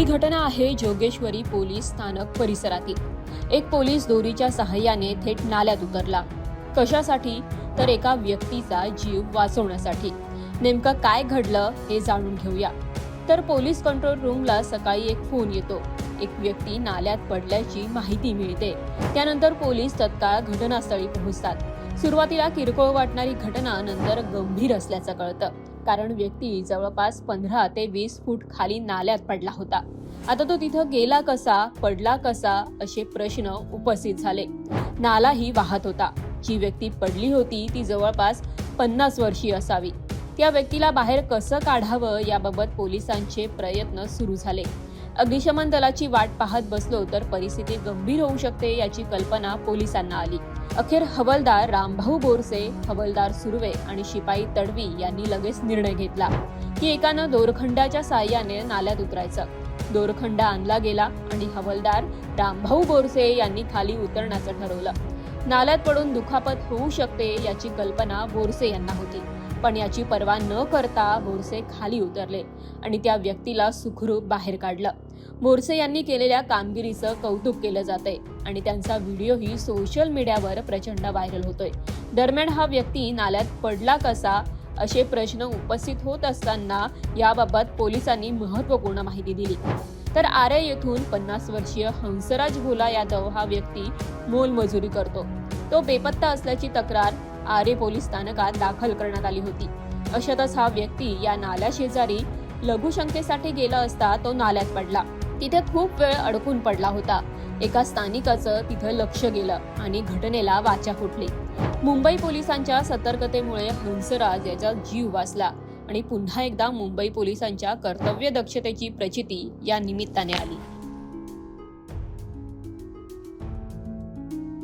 ही घटना आहे जोगेश्वरी पोलीस स्थानक परिसरातील. एक पोलीस दोरीच्या सहाय्याने थेट नाल्यात उतरला. कशासाठी? तर एका व्यक्तीचा जीव वाचवण्यासाठी. नेमकं काय घडलं हे जाणून घेऊया. तर पोलीस कंट्रोल रूमला सकाळी एक फोन येतो. एक व्यक्ती नाल्यात पडल्याची माहिती मिळते. त्यानंतर पोलीस तत्काळ घटनास्थळी पोहोचतात. सुरुवातीला किरकोळ वाटणारी घटना नंतर गंभीर असल्याचं कळतं. कारण व्यक्ती जवळपास पंधरा ते वीस फूट खाली नाल्यात पडला होता. आता तो तिथं गेला कसा पडला कसा असे प्रश्न उपस्थित झाले. नालाही वाहत होता. जी व्यक्ती पडली होती ती जवळपास पन्नास वर्षी असावी. त्या व्यक्तीला बाहेर कसं काढावं याबाबत पोलिसांचे प्रयत्न सुरू झाले. अग्निशमन दलाची वाट पाहत बसलो तर परिस्थिती गंभीर होऊ शकते याची कल्पना पोलिसांना आली. अखेर हवलदार रामभाऊ बोरसे हवलदार सुर्वे आणि शिपाई तडवी यांनी लगेच निर्णय घेतला की एकानं दोरखंडाच्या साह्याने नाल्यात उतरायचं. दोरखंडा आणला गेला आणि हवलदार रामभाऊ बोरसे यांनी खाली उतरण्याचं ठरवलं. नाल्यात पडून दुखापत होऊ शकते याची कल्पना बोरसे यांना होती. पण याची पर्वा न करता बोरसे खाली उतरले आणि त्या व्यक्तीला सुखरूप बाहेर काढलं. बोरसे यांनी केलेल्या कामगिरीचं कौतुक केलं जातंय आणि त्यांचा व्हिडिओही सोशल मीडियावर प्रचंड व्हायरल होतोय. दरम्यान हा व्यक्ती नाल्यात पडला कसा? असे प्रश्न उपस्थित होत असताना याबाबत पोलिसांनी महत्त्वपूर्ण माहिती दिली. तर आरे येथून पन्नास वर्षीय हंसराज भोला यादव हा व्यक्ती मोलमजुरी करतो. तो बेपत्ता असल्याची तक्रार आरे पोलीस स्थानकात दाखल करण्यात आली होती. अशातच हा व्यक्ती या नाल्या शेजारी लघुशंकेसाठी गेला असता तो नाल्यात पडला. तिथे खूप वेळ अडकून पडला होता. एका स्थानिकाचं तिथं लक्ष गेलं आणि घटनेला वाचा फुटली. मुंबई पोलिसांच्या सतर्कतेमुळे हंसराज याचा जीव वाचला. आणि पुन्हा एकदा मुंबई पोलिसांच्या कर्तव्य दक्षतेची प्रचिती या निमित्ताने आली.